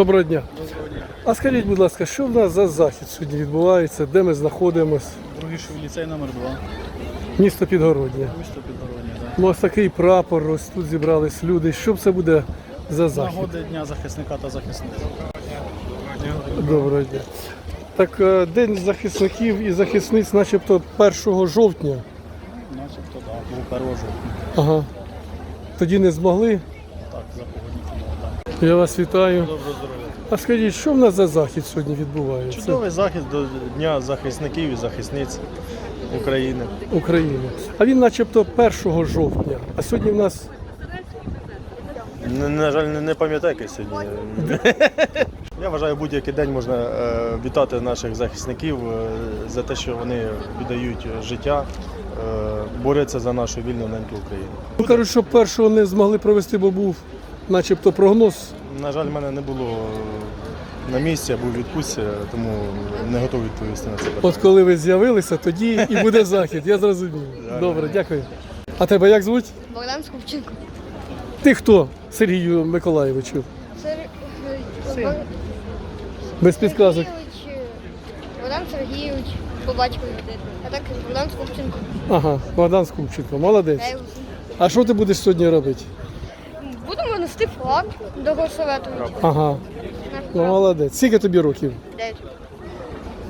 Доброго дня. А скажіть, будь ласка, що в нас за захід сьогодні відбувається, де ми знаходимося? Другий ліцей номер 2 Місто Підгородня. місто Підгородня. Да. Ну, ось такий прапор, ось тут зібрались люди. Що це буде за захід? Нагоди Дня захисника та захисниць. Доброго дня. Так, е, День захисників і захисниць, начебто 1 жовтня. Начебто так, був 1 жовтня. Ага. Тоді не змогли. Так, за погодні. Я вас вітаю. Доброго здоров'я. А скажіть, що в нас за захід сьогодні відбувається? Чудовий захід до Дня захисників і захисниць України. України. А він начебто 1 жовтня. А сьогодні в нас Н- На жаль, не, не пам'ятаю який сьогодні. Я вважаю, будь-який день можна е, вітати наших захисників е, за те, що вони віддають життя, е, борються за нашу вільну неньку Україну. ну, кажуть, що першого не змогли провести, бо був начебто прогноз. На жаль, мене не було на місці, я був відпустці, тому не готовий відповісти на це питання. От коли ви з'явилися, тоді і буде захід. Я зрозумів. Добре, дякую. А тебе як звуть? Богдан Скупченко. Ти хто, Сергію Миколаєвичу? Сер... Син. Без підказок. Сергійович, Богдан Сергійович по батькові. А так Богдан Скупченко. Ага, Богдан Скупченко, молодець. А що ти будеш сьогодні робити? Нести флаг до горсовету. Ага, ну молодець. Скільки тобі років? Дев'ять.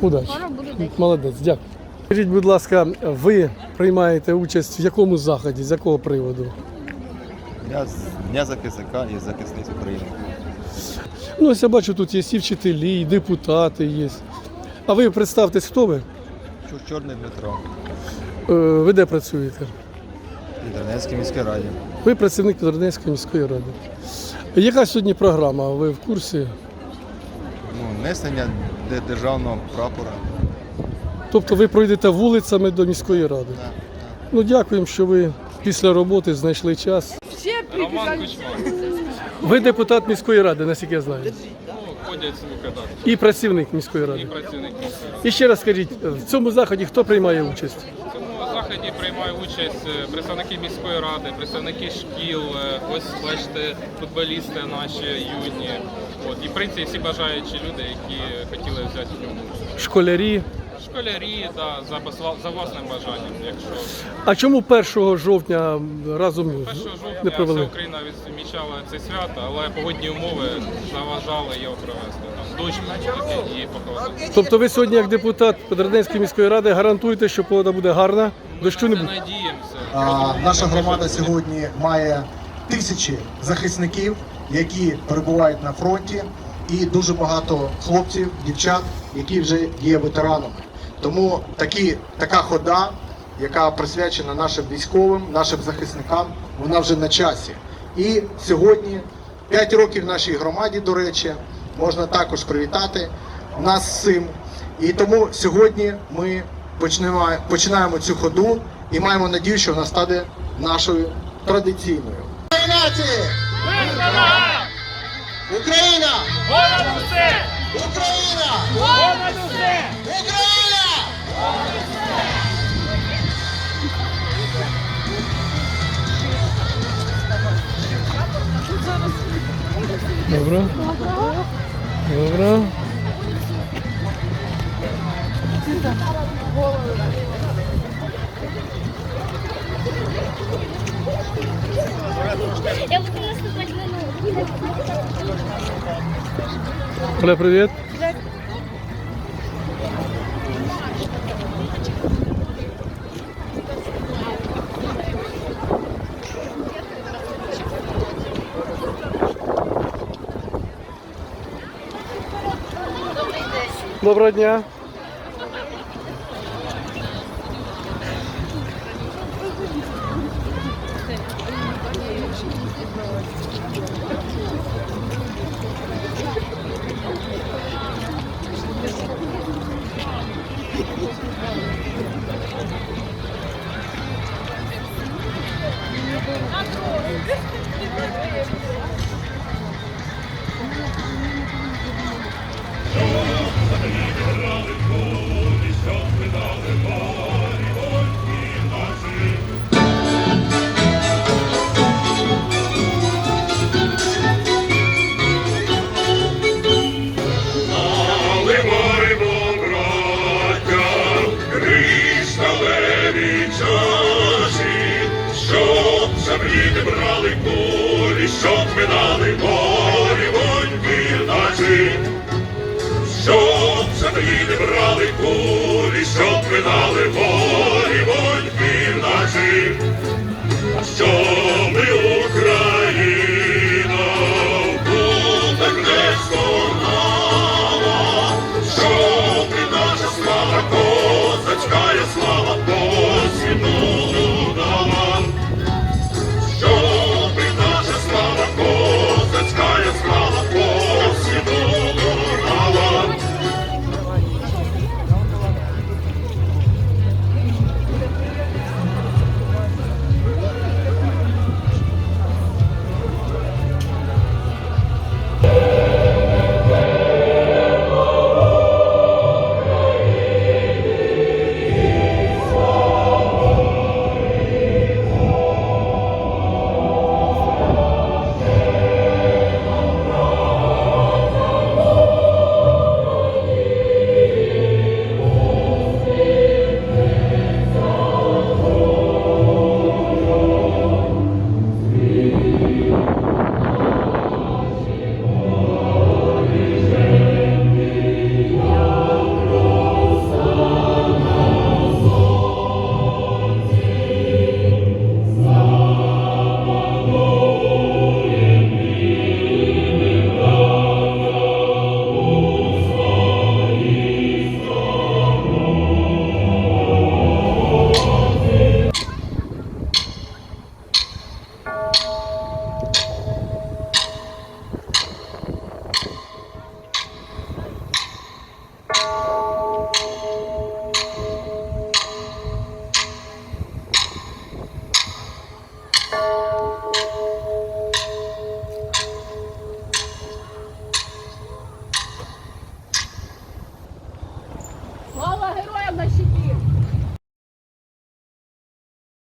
Удачі. Скоро буде десять. Молодець, дякую. Скажіть, будь ласка, ви приймаєте участь в якому заході, з якого приводу? Дня, Дня захисника і захисниць України. Ну, ось я бачу, тут є і вчителі, і депутати є. А ви представтесь, хто ви? Чур- Чорний Дмитро, Е, Ви де працюєте? В Донецькій міській раді. Ви працівник Підродненської міської ради. Яка сьогодні програма? Ви в курсі? Ну, несення де- державного прапора. Тобто ви пройдете вулицями до міської ради. Ну, дякуємо, що ви після роботи знайшли час. Кучма. Ви депутат міської ради, наскільки я знаю. Ну, ходять слухи, так. І працівник міської ради. І ще раз скажіть, в цьому заході хто приймає участь? Заході приймають участь е, представники міської ради, представники шкіл, е, ось бачите, футболісти наші юні. От, і в принципі всі бажаючі люди, які хотіли взяти в ньому. Школярі. Школярі, да, за, за власним бажанням, якщо А чому 1 жовтня разом 1 не жовтня вся провели? Україна відмічала це свято, але погодні умови заважали його провести. Там дощ такий і. Тобто ви сьогодні, як депутат Підродненської міської ради, гарантуєте, що погода буде гарна, дощу не Ми буде? надіємося. А, Наша громада сьогодні має тисячі захисників, які перебувають на фронті, і дуже багато хлопців, дівчат, які вже є ветеранами. Тому такі, така хода, яка присвячена нашим військовим, нашим захисникам, вона вже на часі. І сьогодні 5 років нашій громаді, до речі, можна також привітати нас з цим. І тому сьогодні ми почнемо, починаємо цю ходу і маємо надію, що вона стане нашою традиційною. Нації! Україна! Україна! Україна! Добре. Добре. Я буду наступати минут. привет. привіт. Доброго дня. брали кулі, щоб минали бо.